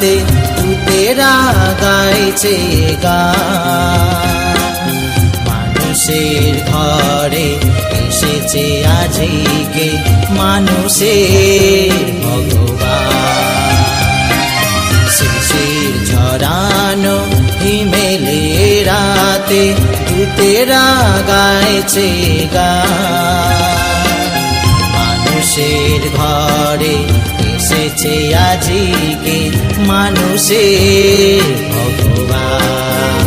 রাতে তুতেরা গাইছে গা। মানুষের ঘরে এসেছে আজকে মানুষের ভগবান। ঝরানো হিমেলে রাতে তুতেরা গাইছে গা। মানুষের ঘরে এসেছে আজকে মানুষের ভগবান।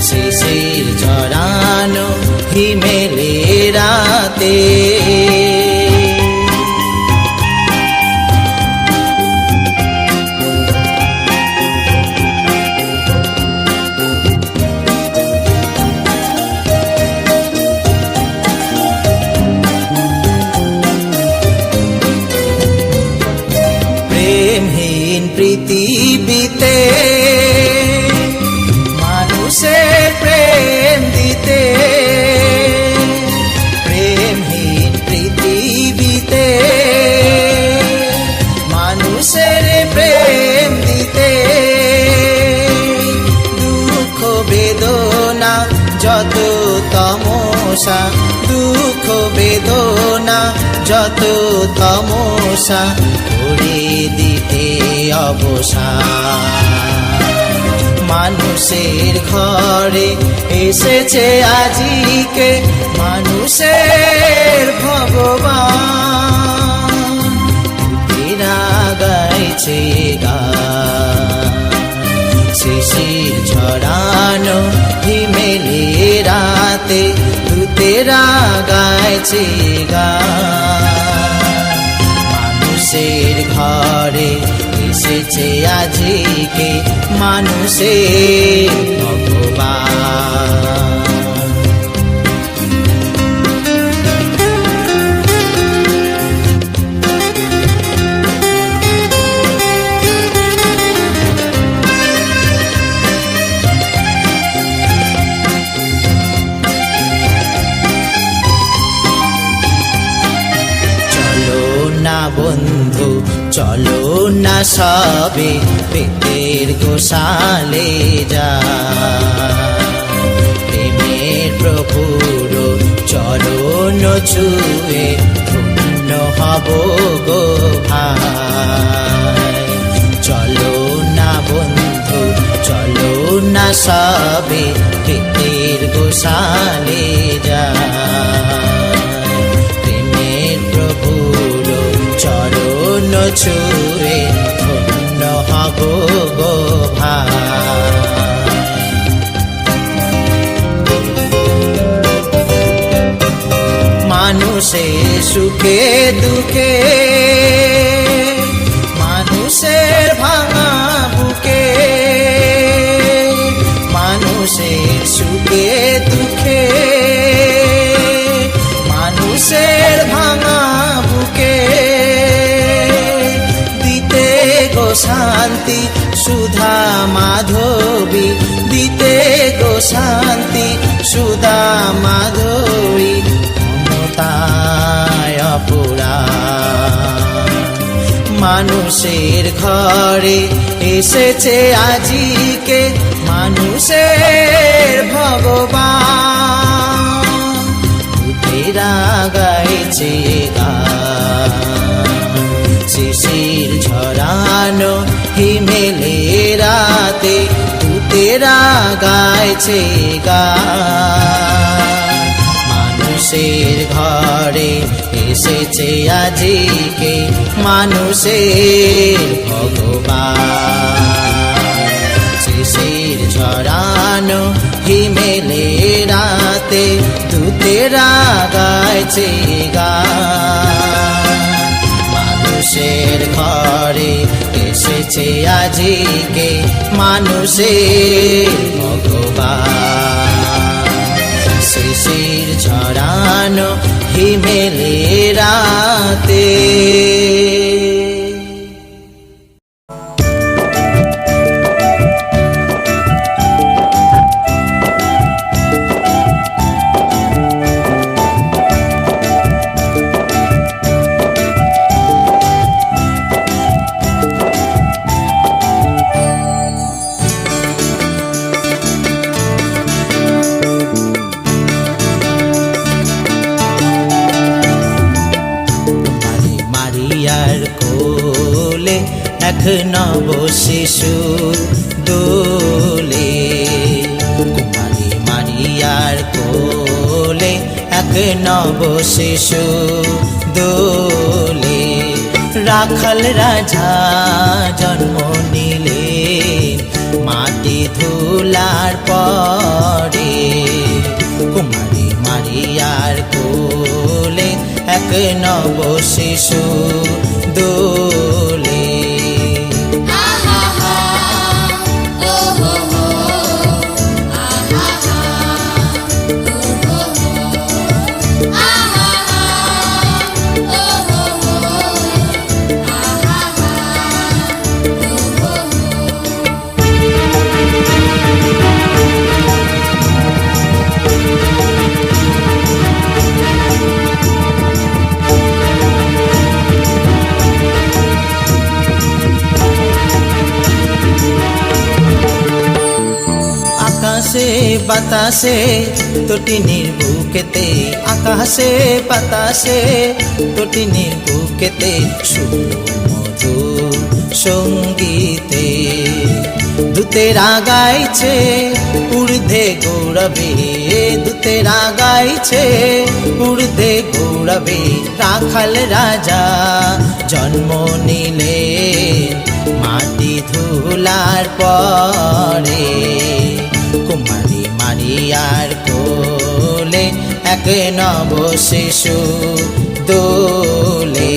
শিশির ঝরানো হিমেলে রাতে। পৃথিবীতে মানুষের প্রেম দিতে। প্রেমহীন পৃথিবীতে। মানুষের প্রেম দিতে। দুঃখ বেদনা যত তমসা দুঃখ, বেদনা যত তমসা করে দিতে অবসান মানুষের ঘরে এসেছে আজিকে, মানুষের ভগবান। গাইছে গান। শিশির ঝরানো হিমেলি রাতে তুতেরা গাইছে গান মানুষের ঘরে এসেছে আজকে মানুষের ভগবান। সবে পেটের গোসালে যা। প্রেমের প্রভুর চরণ ছুয়ে ধন্য হব গো ভাই। চলো না বন্ধু, চলো না সবে পেটের গোসালে যা। প্রেমের প্রভুর চরণ ছুয়ে মানুষের সুখে, দুঃখে। মানুষের ভাঙা বুকে। মানুষের সুখে, দুঃখে। মানুষের ভাঙা বুকে। দিতে গো শান্তি, সুধা মাধবী। দিতে গো শান্তি, সুধা মাধবী। মানুষের ঘরে এসেছে আজিকে মানুষের ভগবান। গাইছে শিশির ঝরানো হিমেলে রাতে তেরা গাইছে গা। মানুষের ঘরে এসেছে আজিকে মানুষের ভগবান। শিশির ঝরানো হিমেলে রাতে তুতেরা গাইছে গান মানুষের ঘরে এসেছে আজিকে মানুষের ভগবান। শিশির ঝরানো হিমেলে রাতে এক নব শিশু দোলে। কুমারী মারিয়ার কোলে এক নব শিশু দোলে। রাখাল রাজা জন্ম নিলে মাটি ধুলার পরে। কুমারী মারিয়ার কোলে এক নব শিশু দোলে। বাতাসে, তটিনীর বুকেতে আকাশে বাতাসে, তটিনীর বুকেতে শুভ সঙ্গীতে। দূতেরা রাগাইছে উর্ধে গৌরবে দুতে রাগাইছে উর্ধে গৌরবে, রাখাল রাজা জন্ম নিলে মাটি ধুলার পরে এক নব শিশু দোলে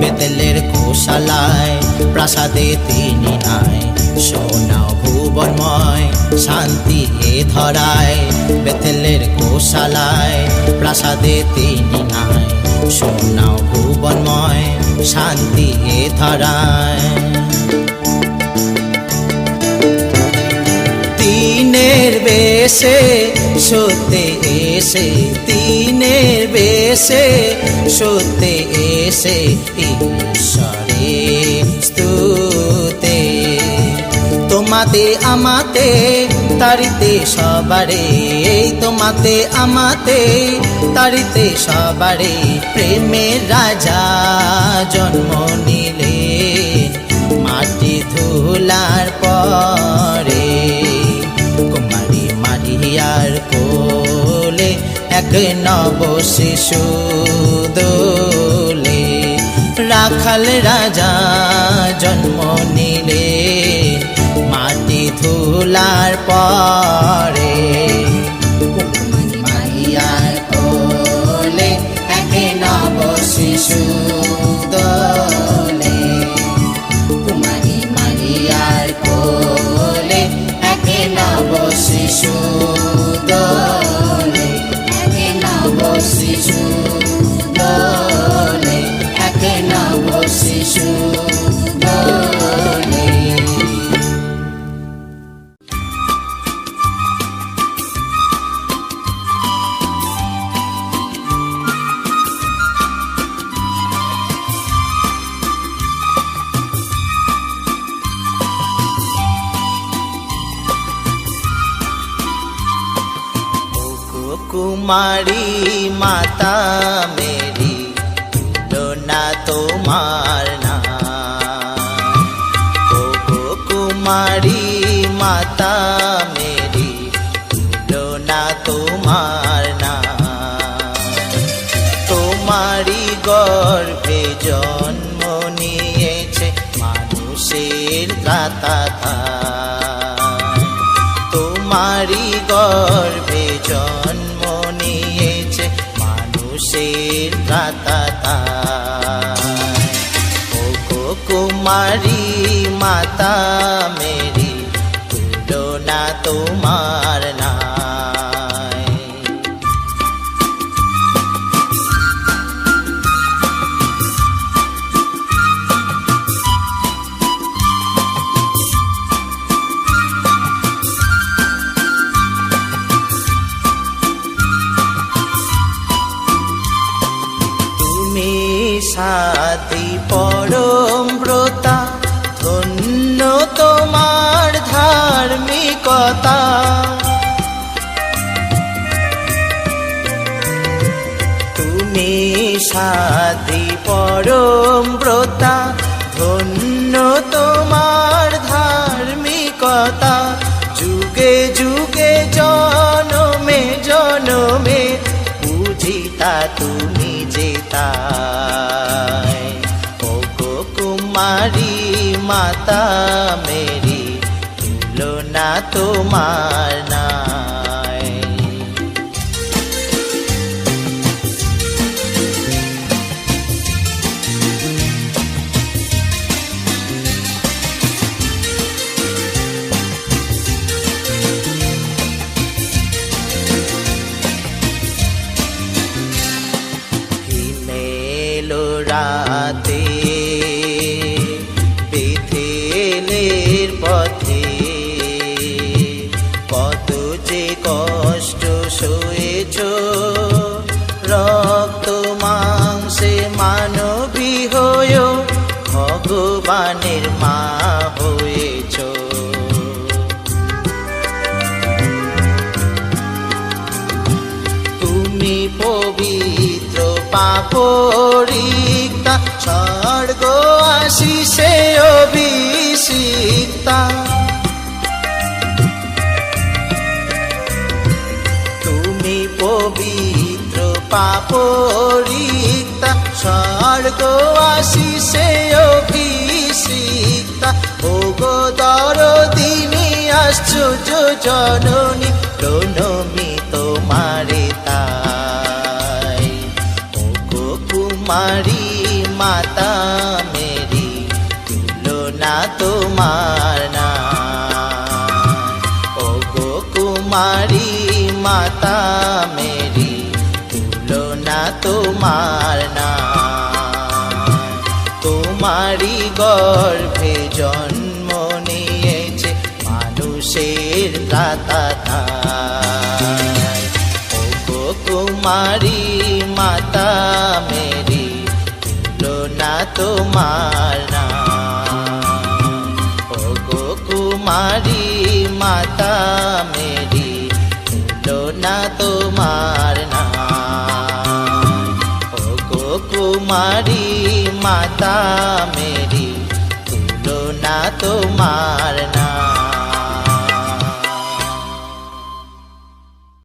বেতেলের কোশালায় প্রাসাদে তিনি নাই। সোনাও ভুবনময়, শান্তি এ ধরায়, বেতেলের কোশালায় প্রাসাদে তিনি নাই। সোনাও ভুবনময়, শান্তি এ ধরায়। তিনের বেশে সতে এসে, তিনের বেশে সতে এসে ঈশ্বরে স্তুতে তোমাতে আমাতে, তারিতে সবারে, এই তোমাতে আমাতে, তারিতে সবারে প্রেমের রাজা জন্ম নিলে মাটি ধুলার পরে। কুমারী মারিয়ার কোলে এক নব শিশু দোলে, রাখাল রাজা জন্ম নিলে ধুলার পরে কুমারী মাতা মেরি না তোমার না কুমারী, মাতা মেরি না তোমার না তোমারই গর্ভে জন্ম নিয়েছে মানুষের ত্রাতা তোমারই গর্ভে জন্ম ত্রাতা ও কুমারী মাতা মেরি সাথে পরম ব্রতা, ধন্য তোমার ধার্মিকতা। তুমি সাথে পরম ব্রতা, ধন্য তোমার ধার্মিকতা। যুগে যুগে জনমে জনমে বুঝিতা তুমি জেতা মাতা মেরি তুলনা তোমার ভগবানের মা হয়েছ তুমি পবিত্র পাপরিক্তা, স্বর্গ আশিসে অভিষিক্তা। তুমি পবিত্র পাপরিক্তা, স্বর্গ আশিসে অভিষিক্তা। ও গো দরদিনী আশ্চর্য জননী, প্রণমি তোমারে তাই। ও গো কুমারী, মাতা মেরি, তুলনা তোমার না ও গো কুমারী, মাতা মেরি, তুলনা তোমার না গর্ভে জন্ম নিয়েছে মানুষের গো কুমারী মাতা, মেরি তুলনা তোমার না ও গো কুমারী মাতা, মেরি তুলনা তোমার না ও গো কুমারী মাতা, মেরি তুলনা তোমার না